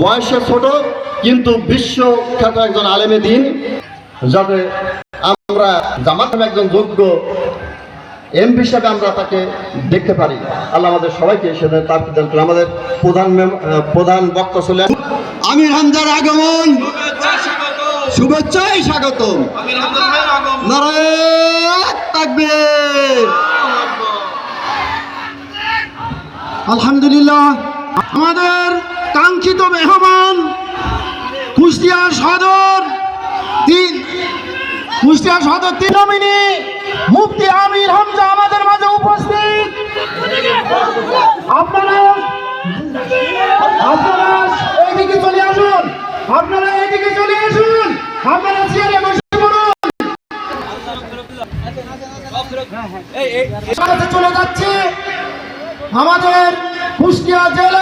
বয়সে ছোট, কিন্তু বিশ্বখ্যাত একজন আলেমে দিন, যাতে আমরা জামাত একজন যোগ্য এম হিসাবে আমরা তাকে দেখতে পারি। আল্লাহ আমাদের সবাইকে সেটা তার আমাদের প্রধান প্রধান বক্তা ছিলেন আমির হামজার আগমন। শুভেচ্ছাই থাকবে আলহামদুলিল্লাহ। আমাদের কাঙ্ক্ষিত মেহমান, কুষ্টিয়া সদর তিন, কুষ্টিয়া সদর তিন নমিনি, মুফতি আমির হামজা আমাদের মাঝে উপস্থিত। চলে আসুন চলে আসুন চলে যাচ্ছে আমাদের কুষ্টিয়া জেলার